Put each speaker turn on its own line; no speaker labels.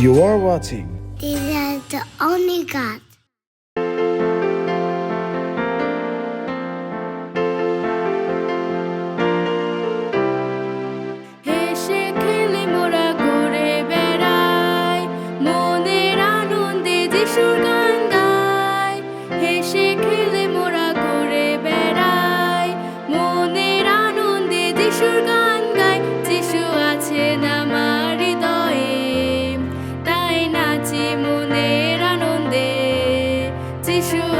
You are watching.
This is the only God.
Sugar. you